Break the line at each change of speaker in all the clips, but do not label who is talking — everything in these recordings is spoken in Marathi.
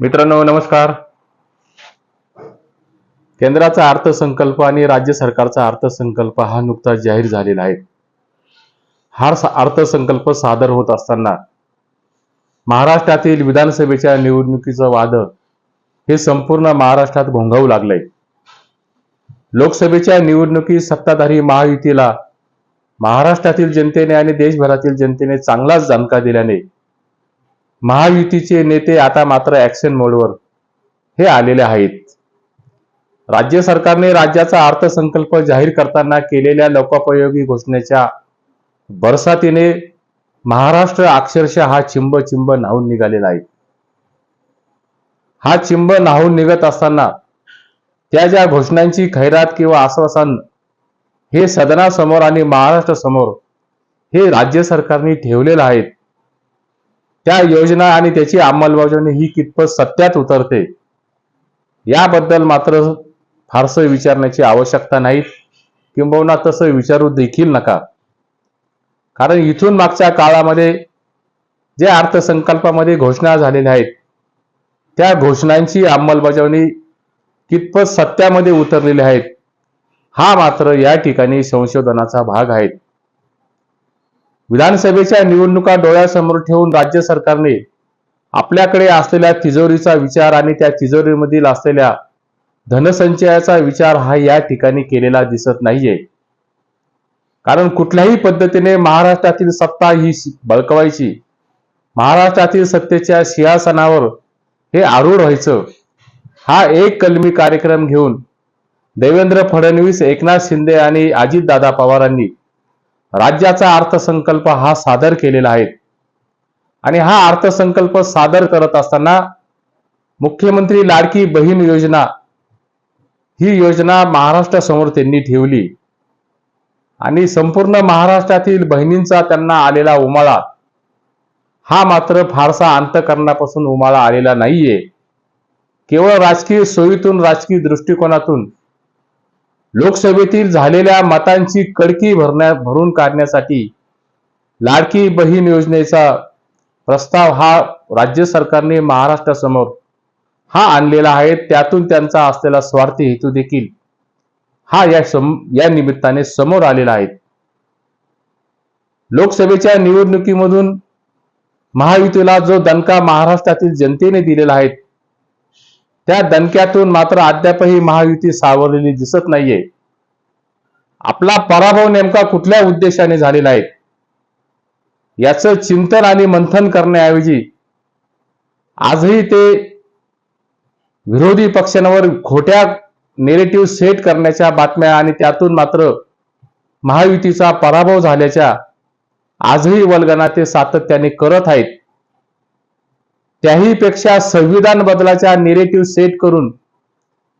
मित्रांनो नमस्कार. केंद्राचा अर्थसंकल्प आणि राज्य सरकारचा अर्थसंकल्प हा नुकताच जाहीर झालेला आहे. हा अर्थसंकल्प सादर होत असताना महाराष्ट्रातील विधानसभेच्या निवडणुकीचं वादळ हे संपूर्ण महाराष्ट्रात घोंघावू लागलंय. लोकसभेच्या निवडणुकीत सत्ताधारी महायुतीला महाराष्ट्रातील जनतेने आणि देशभरातील जनतेने चांगलाच जाणका दिल्याने महायुतीचे नेते आता मात्र ऍक्शन मोडवर हे आलेले आहेत. राज्य सरकारने राज्याचा अर्थसंकल्प जाहीर करताना केलेल्या लोकोपयोगी घोषणेच्या बरसातीने महाराष्ट्र अक्षरशः हा चिंब चिंब न्हावून निघालेला आहे. हा चिंब न्हावून निघत असताना त्या ज्या घोषणांची खैरात किंवा आश्वासन हे सदनासमोर आणि महाराष्ट्रासमोर हे राज्य सरकारने ठेवलेलं आहेत त्या योजना आणि त्याची अंमलबजावणी ही कितपत सत्यात उतरते याबद्दल मात्र फारसं विचारण्याची आवश्यकता नाही. किंबहुना तसं विचारू देखील नका. कारण इथून मागच्या काळामध्ये जे अर्थसंकल्पामध्ये घोषणा झालेल्या आहेत त्या घोषणांची अंमलबजावणी कितपत सत्यामध्ये उतरलेल्या आहेत हा मात्र या ठिकाणी संशोधनाचा भाग आहे. विधानसभेच्या निवडणुका डोळ्यासमोर ठेवून राज्य सरकारने आपल्याकडे असलेल्या तिजोरीचा विचार आणि त्या तिजोरीमधील असलेल्या धनसंचयाचा विचार हा या ठिकाणी केलेला दिसत नाहीये. कारण कुठल्याही पद्धतीने महाराष्ट्रातील सत्ता ही बळकवायची महाराष्ट्रातील सत्तेच्या सिंहासनावर हे आरूढ व्हायचं हा एक कलमी कार्यक्रम घेऊन देवेंद्र फडणवीस एकनाथ शिंदे आणि अजितदादा पवारांनी राज्याचा अर्थसंकल्प हा सादर केलेला आहे. आणि हा अर्थसंकल्प सादर करत असताना मुख्यमंत्री लाडकी बहीण योजना ही योजना महाराष्ट्रासमोर त्यांनी ठेवली. आणि संपूर्ण महाराष्ट्रातील बहिणींचा त्यांना आलेला उमाळा हा मात्र फारसा अंतकरणापासून उमाळा आलेला नाहीये. केवळ राजकीय सोयीतून राजकीय दृष्टिकोनातून लोकसभेतील झालेल्या मतांची कडकी भरण्या भरून काढण्यासाठी लाडकी बहीण योजनेचा प्रस्ताव हा राज्य सरकारने महाराष्ट्रासमोर हा आणलेला आहे. त्यातून त्यांचा असलेला स्वार्थी हेतू देखील हा या सम या निमित्ताने समोर आलेला आहे. लोकसभेच्या निवडणुकीमधून महायुतीला जो दणका महाराष्ट्रातील जनतेने दिलेला आहे त्या दणक्यातून मात्र अद्यापही महायुती सावरलेली दिसत नाहीये. आपला पराभव नेमका कुठल्या उद्देशाने झालेला आहे? याचं चिंतन आणि मंथन करण्याऐवजी आजही ते विरोधी पक्षांवर खोट्या नेरेटिव्ह सेट करण्याच्या बातम्या आणि त्यातून मात्र महायुतीचा पराभव झाल्याच्या आजही वल्गना ते सातत्याने करत आहेत. त्याही पेक्षा संविधान बदलाच्या नेरेटिव्ह सेट करून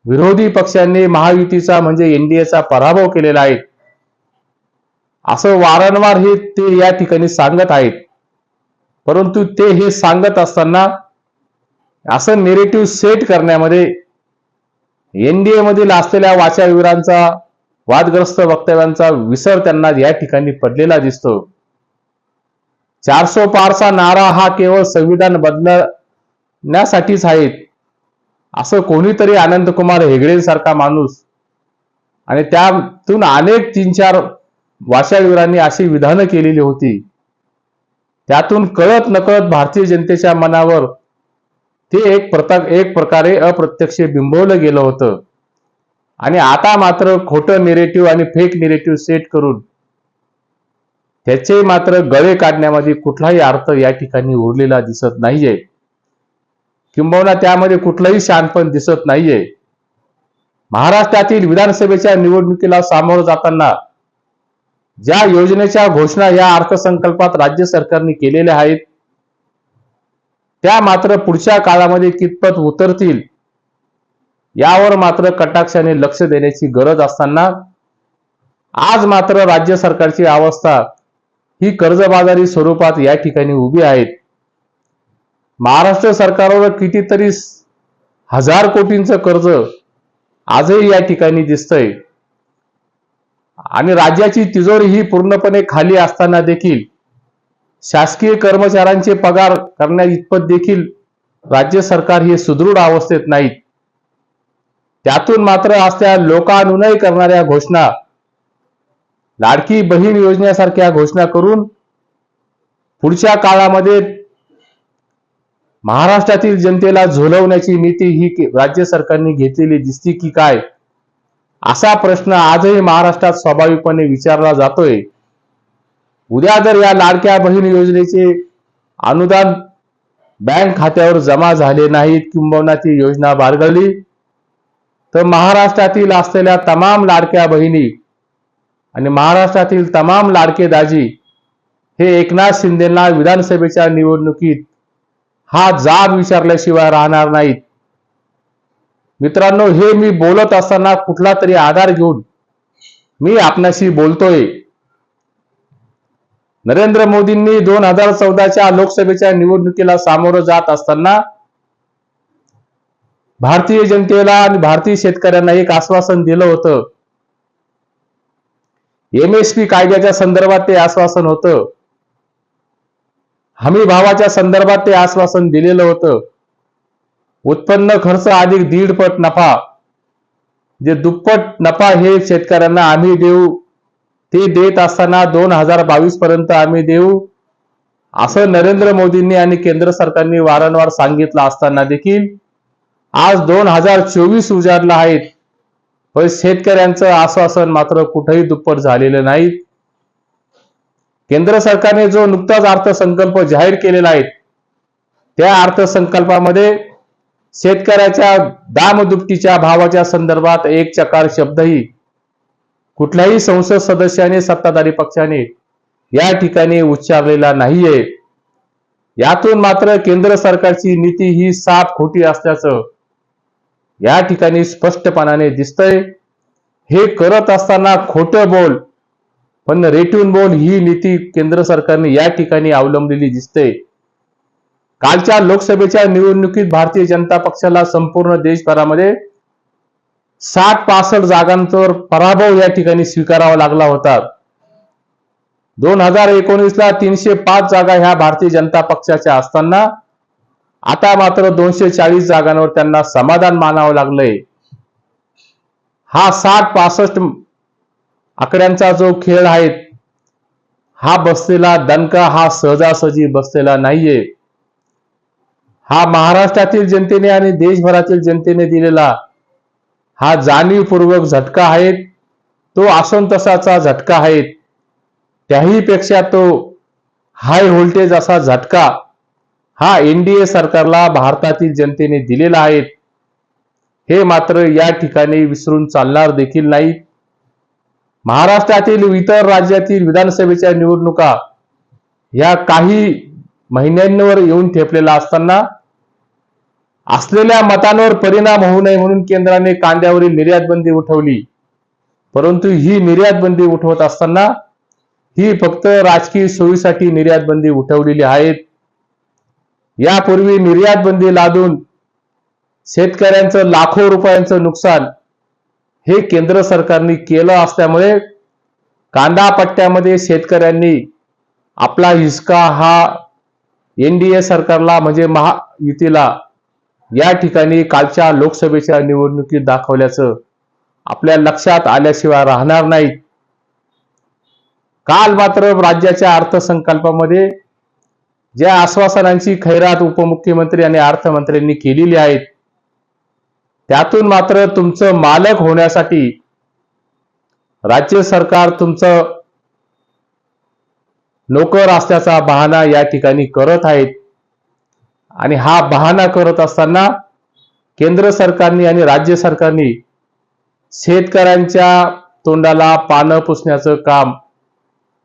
विरोधी पक्षांनी महायुतीचा म्हणजे एनडीएचा पराभव केलेला आहे. असं वारंवार हे ते या ठिकाणी सांगत आहेत. परंतु ते हे सांगत असताना असं नेरेटिव्ह सेट करण्यामध्ये एनडीए मधील असलेल्या वाचावीरांचा वादग्रस्त वक्तव्यांचा विसर त्यांना या ठिकाणी पडलेला दिसतो. चारसो पारचा नारा हा केवळ संविधान बदलण्यासाठीच आहे. असं कोणीतरी आनंदकुमार हेगडेंसारखा माणूस आणि त्यातून अनेक तीन चार वाशावीरांनी अशी विधानं केलेली होती. त्यातून कळत नकळत भारतीय जनतेच्या मनावर ते एक प्रता एक प्रकारे अप्रत्यक्ष बिंबवलं गेलं होतं. आणि आता मात्र खोटं निरेटिव्ह आणि फेक निरेटिव्ह सेट करून त्याचे मात्र गळे काढण्यामध्ये कुठलाही अर्थ या ठिकाणी उरलेला दिसत नाहीये. किंबहुना त्यामध्ये कुठलंही शानपण दिसत नाहीये. महाराष्ट्रातील विधानसभेच्या निवडणुकीला सामोरं जाताना ज्या योजनेच्या घोषणा या अर्थसंकल्पात राज्य सरकारने केलेल्या आहेत त्या मात्र पुढच्या काळामध्ये कितपत उतरतील यावर मात्र कटाक्षाने लक्ष देण्याची गरज असताना आज मात्र राज्य सरकारची अवस्था ही कर्जबाजारी स्वरूपात या ठिकाणी उभी आहेत. महाराष्ट्र सरकारवर कितीतरी हजार कोटींचं कर्ज आजही या ठिकाणी दिसतंय. आणि राज्याची तिजोरी ही पूर्णपणे खाली असताना देखील शासकीय कर्मचाऱ्यांचे पगार करण्या इतपत देखील राज्य सरकार हे सुदृढ अवस्थेत नाहीत. त्यातून मात्र असल्या लोकानुनय करणाऱ्या घोषणा लाडकी बहीण योजनेसारख्या घोषणा करून पुढच्या काळामध्ये महाराष्ट्रातील जनतेला झोलवण्याची नीती ही राज्य सरकारने घेतलेली दिसती की काय? असा प्रश्न आजही महाराष्ट्रात स्वाभाविकपणे विचारला जातोय. उद्या जर या लाडक्या बहीण योजनेचे अनुदान बँक खात्यावर जमा झाले नाहीत किंबहुना ती योजना बारगळली तर महाराष्ट्रातील असलेल्या तमाम लाडक्या बहिणी आणि महाराष्ट्रातील तमाम लाडके दाजी हे एकनाथ शिंदेना विधानसभेच्या निवडणुकीत हा जाब विचारल्याशिवाय राहणार नाहीत. मित्रांनो हे मी बोलत असताना कुठला तरी आधार घेऊन मी आपणाशी बोलतोय. नरेंद्र मोदींनी दोन हजार चौदाच्या लोकसभेच्या निवडणुकीला सामोरं जात असताना भारतीय जनतेला आणि भारतीय शेतकऱ्यांना एक आश्वासन दिलं होतं. एमएसपी कायद्याच्या संदर्भात ते आश्वासन होतं. हमी भावाच्या संदर्भात ते आश्वासन दिलेलं होतं. उत्पन्न खर्च अधिक दीड पट नफा. जे दुप्पट नफा हे शेतकऱ्यांना आम्ही देऊ ते देत असताना दोन हजार बावीस पर्यंत आम्ही देऊ असं नरेंद्र मोदींनी आणि केंद्र सरकारने वारंवार सांगितलं असताना देखील. आज दोन हजार चोवीस उजाडला आहेत पण शेतकऱ्यांचं आश्वासन मात्र कुठेही दुप्पट झालेलं नाही. केंद्र सरकारने जो नुकताच अर्थसंकल्प जाहीर केलेला आहे त्या अर्थसंकल्पामध्ये शेतकऱ्याच्या दामदुपटीच्या भावाच्या संदर्भात एक चकार शब्दही कुठल्याही संसद सदस्याने सत्ताधारी पक्षाने या ठिकाणी उच्चारलेला नाहीये. यातून मात्र केंद्र सरकारची नीती ही साफ खोटी असल्याचं या ठिकाणी स्पष्टपणाने दिसतंय. हे करत असताना खोटं बोल पण रेटून बोल ही नीती केंद्र सरकारने या ठिकाणी अवलंबलेली दिसते. कालच्या लोकसभेच्या निवडणुकीत भारतीय जनता पक्षाला संपूर्ण देशभरामध्ये साठ पासष्ट जागांवर पराभव या ठिकाणी स्वीकारावा लागला होता. दोन हजार एकोणीसला तीनशे पाच जागा ह्या भारतीय जनता पक्षाच्या असताना आता मात्र दोनशे चाळीस जागांवर त्यांना समाधान मानावं लागलंय. हा साठ पासष्ट आकड्यांचा जो खेळ आहे हा बसलेला दणका हा सहजासहजी बसलेला नाहीये. हा महाराष्ट्रातील जनतेने आणि देशभरातील जनतेने दिलेला हा जाणीवपूर्वक झटका आहे तो असंतोषाचा झटका आहे. त्याही पेक्षा तो हाय व्होल्टेज असा झटका हा एनडीए सरकारला भारतातील जनतेने दिलेला आहे. हे मात्र या ठिकाणी विसरून चालणार देखील नाही. महाराष्ट्रातील इतर राज्यातील विधानसभेच्या निवडणुका या काही महिन्यांवर येऊन ठेपलेल्या असताना असलेल्या मतांवर परिणाम होऊ नये म्हणून केंद्राने कांद्यावरील निर्यात बंदी उठवली. परंतु ही निर्यात बंदी उठवत असताना ही फक्त राजकीय सोयीसाठी निर्यात बंदी उठवलेली आहेत. यापूर्वी निर्यात बंदी लादून शेतकऱ्यांचं लाखो रुपयांचं नुकसान हे केंद्र सरकारने केलं असल्यामुळे कांदा पट्ट्यामध्ये शेतकऱ्यांनी आपला हिसका हा एनडीए सरकारला म्हणजे महायुतीला या ठिकाणी कालच्या लोकसभेच्या निवडणुकीत दाखवल्याचं आपल्या लक्षात आल्याशिवाय राहणार नाही काल मात्र राज्याच्या अर्थसंकल्पामध्ये ज्या आश्वासनांची खैरात उपमुख्यमंत्री आणि अर्थमंत्र्यांनी केलेली आहेत त्यातून मात्र तुमचं मालक होण्यासाठी राज्य सरकार तुमचं नोकर असल्याचा बहाणा या ठिकाणी करत आहेत. आणि हा बहाणा करत असताना केंद्र सरकारने आणि राज्य सरकारने शेतकऱ्यांच्या तोंडाला पानं पुसण्याचं काम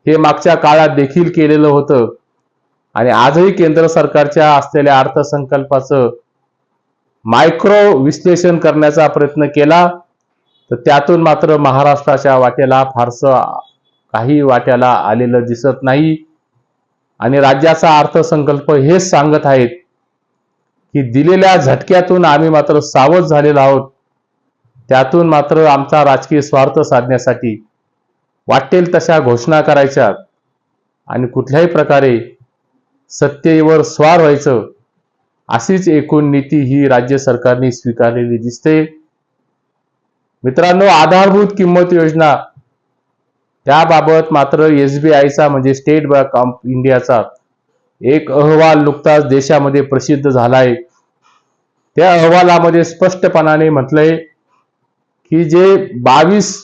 हे मागच्या काळात देखील केलेलं होतं. आणि आजही केंद्र सरकारच्या असलेल्या अर्थसंकल्पाचं मायक्रो विश्लेषण करण्याचा प्रयत्न केला तर त्यातून मात्र महाराष्ट्राच्या वाट्याला फारसं काही वाट्याला आलेलं दिसत नाही. आणि राज्याचा अर्थसंकल्प हेच सांगत आहेत की दिलेल्या झटक्यातून आम्ही मात्र सावध झालेलो आहोत. त्यातून मात्र आमचा राजकीय स्वार्थ साधण्यासाठी वाटेल तशा घोषणा करायच्या आणि कुठल्याही प्रकारे सत्तेवर स्वार व्हायचं अशीच एकूण नीती ही राज्य सरकारने स्वीकारलेली दिसते. मित्रांनो आधारभूत किंमत योजना त्याबाबत मात्र एसबीआयचा म्हणजे स्टेट बँक ऑफ इंडियाचा एक अहवाल नुकताच देशामध्ये प्रसिद्ध झालाय. त्या अहवालामध्ये स्पष्टपणाने म्हटलंय की जे बावीस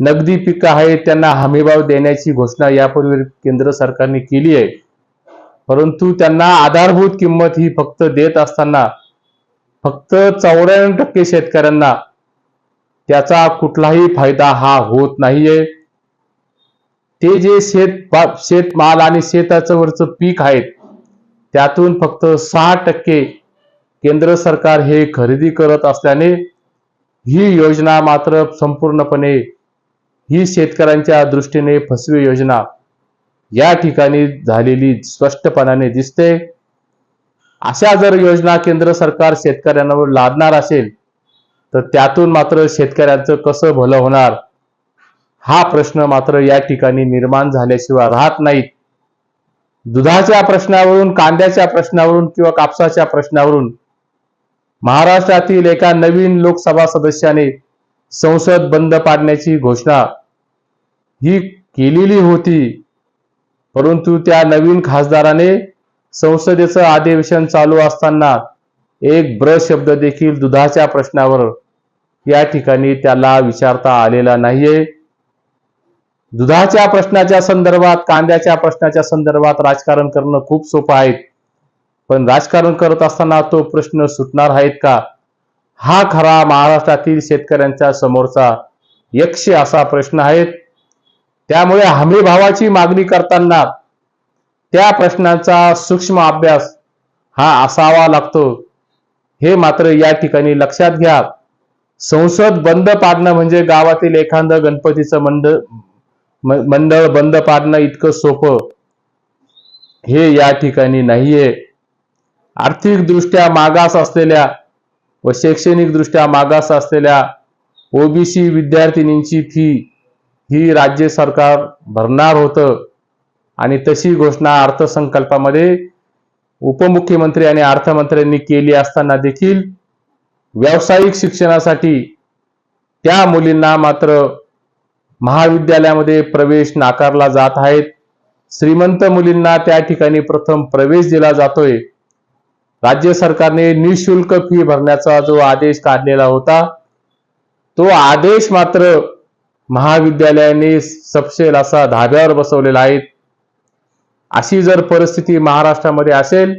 नगदी पिकं आहेत त्यांना हमीभाव देण्याची घोषणा यापूर्वी केंद्र सरकारने केली आहे. परंतु त्यांना आधारभूत किंमत ही फक्त देत असताना फक्त चौऱ्याण्णव टक्के शेतकऱ्यांना त्याचा कुठलाही फायदा हा होत नाहीये. ते जे शेत शेतमाल आणि शेताचं वरचं पीक आहेत त्यातून फक्त सहा टक्के केंद्र सरकार हे खरेदी करत असल्याने ही योजना मात्र संपूर्णपणे ही शेतकऱ्यांच्या दृष्टीने फसवी योजना. या ठिकाणी झालेली स्पष्टपणाने दिसते. अशा जर योजना केंद्र सरकार शेतकऱ्यांवर लादणार असेल तर त्यातून मात्र शेतकऱ्यांचं कसं भलं होणार? हा प्रश्न मात्र या ठिकाणी निर्माण झाल्याशिवाय राहत नाहीत. दुधाच्या प्रश्नावरून कांद्याच्या प्रश्नावरून किंवा कापसाच्या प्रश्नावरून महाराष्ट्रातील एका नवीन लोकसभा सदस्याने संसद बंद पाडण्याची घोषणा ही केलेली होती. परंतु त्या नवीन खासदाराने संसदेचं अधिवेशन चालू असताना एक ब्र शब्द देखील दुधाच्या प्रश्नावर या ठिकाणी त्याला विचारता आलेला नाहीये. दुधाच्या प्रश्नाच्या संदर्भात कांद्याच्या प्रश्नाच्या संदर्भात राजकारण करणं खूप सोपं आहे. पण राजकारण करत असताना तो प्रश्न सुटणार आहेत का? हा खरा महाराष्ट्रातील शेतकऱ्यांच्या समोरचा यक्ष असा प्रश्न आहे. त्यामुळे हमी भावाची मागणी करताना त्या प्रश्नाचा सूक्ष्म अभ्यास हा असावा लागतो. हे मात्र या ठिकाणी लक्षात घ्या. संसद बंद पाडणं म्हणजे गावातील एखादं गणपतीचं मंडळ मंडळ बंद पाडणं इतकं सोपं. हे या ठिकाणी नाहीये. आर्थिकदृष्ट्या मागास असलेल्या व शैक्षणिकदृष्ट्या मागास असलेल्या ओबीसी विद्यार्थिनींची फी ही राज्य सरकार भरणार होतं. आणि तशी घोषणा अर्थसंकल्पामध्ये उपमुख्यमंत्री आणि अर्थमंत्र्यांनी केली असताना देखील व्यावसायिक शिक्षणासाठी त्या मुलींना मात्र महाविद्यालयामध्ये प्रवेश नाकारला जात आहेत श्रीमंत मुलींना त्या ठिकाणी प्रथम प्रवेश दिला जातोय. राज्य सरकारने निशुल्क फी भरण्याचा जो आदेश काढलेला होता तो आदेश मात्र महाविद्यालयाने सपशेल असा धाब्यावर बसवलेला आहे. अशी जर परिस्थिती महाराष्ट्रामध्ये असेल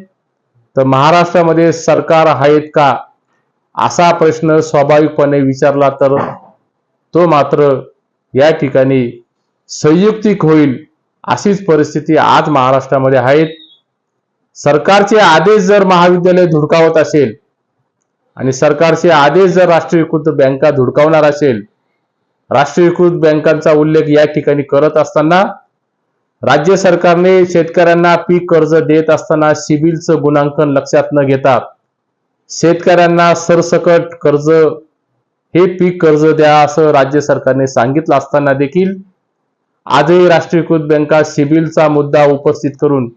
तर महाराष्ट्रामध्ये सरकार आहेत का? असा प्रश्न स्वाभाविकपणे विचारला तर तो मात्र या ठिकाणी संयुक्तिक होईल अशीच परिस्थिती आज महाराष्ट्रामध्ये आहेत. सरकारचे आदेश जर महाविद्यालय धुडकावत असेल आणि सरकारचे आदेश जर राष्ट्रीयकृत बँका धुडकावणार असेल राष्ट्रीयकृत बँकांचा उल्लेख या ठिकाणी करत असताना राज्य सरकारने शेतकऱ्यांना पीक कर्ज देत असताना सिबिलचं गुणांकन लक्षात न घेता शेतकऱ्यांना सरसकट कर्ज हे पीक कर्ज द्या असं राज्य सरकारने सांगितलं असताना देखील आजही राष्ट्रीयकृत बँका सिबिलचा मुद्दा उपस्थित करून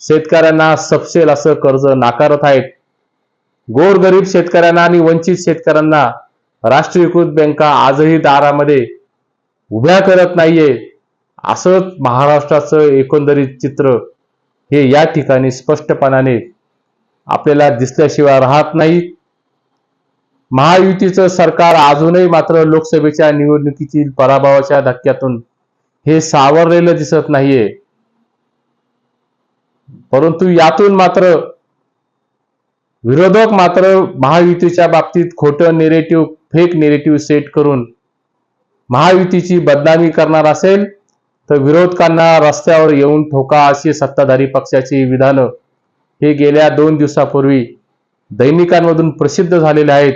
शेतकऱ्यांना सपशेल असं कर्ज नाकारत आहेत. गोरगरीब शेतकऱ्यांना आणि वंचित शेतकऱ्यांना राष्ट्रीयकृत बँका आजही दारामध्ये उभ्या करत नाहीये. असंच महाराष्ट्राचं एकंदरीत चित्र हे या ठिकाणी स्पष्टपणाने आपल्याला दिसल्याशिवाय राहत नाही. महायुतीचं सरकार अजूनही मात्र लोकसभेच्या निवडणुकीतील पराभवाच्या धक्क्यातून हे सावरलेलं दिसत नाहीये. परंतु यातून मात्र विरोधक मात्र महायुतीच्या बाबतीत खोटं नेरेटिव्ह फेक नेरेटिव्ह सेट करून महायुतीची बदनामी करणार असेल तर विरोधकांना रस्त्यावर येऊन ठोका अशी सत्ताधारी पक्षाची विधानं हे गेल्या दोन दिवसापूर्वी दैनिकांमधून प्रसिद्ध झालेले आहेत.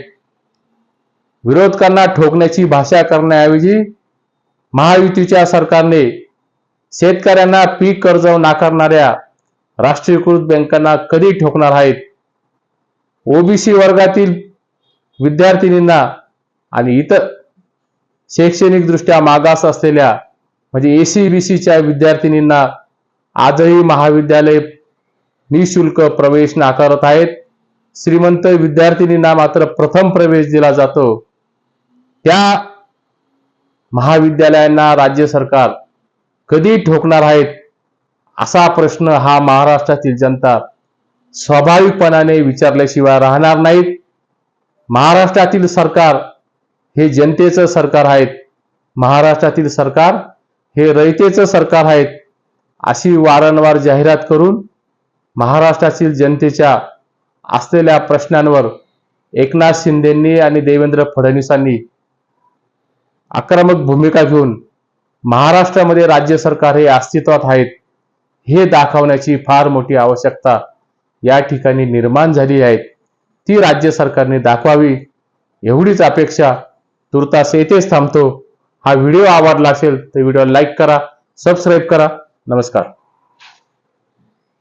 विरोधकांना ठोकण्याची भाषा करण्याऐवजी महायुतीच्या सरकारने शेतकऱ्यांना पीक कर्ज नाकारणाऱ्या राष्ट्रीयकृत बँकांना कधी ठोकणार आहेत? ओबीसी वर्गातील विद्यार्थिनींना आणि इतर शैक्षणिकदृष्ट्या मागास असलेल्या म्हणजे ए सी बी सीच्या विद्यार्थिनींना आजही महाविद्यालय निशुल्क प्रवेश नाकारत आहेत. श्रीमंत विद्यार्थिनींना मात्र प्रथम प्रवेश दिला जातो. त्या महाविद्यालयांना राज्य सरकार कधी ठोकणार आहेत असा प्रश्न हा महाराष्ट्रातील जनता स्वाभाविकपणाने विचारल्याशिवाय राहणार नाहीत. महाराष्ट्रातील सरकार हे जनतेचं सरकार आहेत. महाराष्ट्रातील सरकार हे रयतेचं सरकार आहेत. अशी वारंवार जाहिरात करून महाराष्ट्रातील जनतेच्या असलेल्या प्रश्नांवर एकनाथ शिंदेंनी आणि देवेंद्र फडणवीसांनी आक्रमक भूमिका घेऊन महाराष्ट्रामध्ये राज्य सरकार हे अस्तित्वात आहेत हे दाखवण्याची फार मोठी आवश्यकता या ठिकाणी निर्माण झाली आहे. ती राज्य सरकारने दाखवावी एवढीच अपेक्षा तुर्तास येथेच थांबतो. हा व्हिडिओ आवडला असेल तर व्हिडिओ लाईक करा सबस्क्राईब करा. नमस्कार.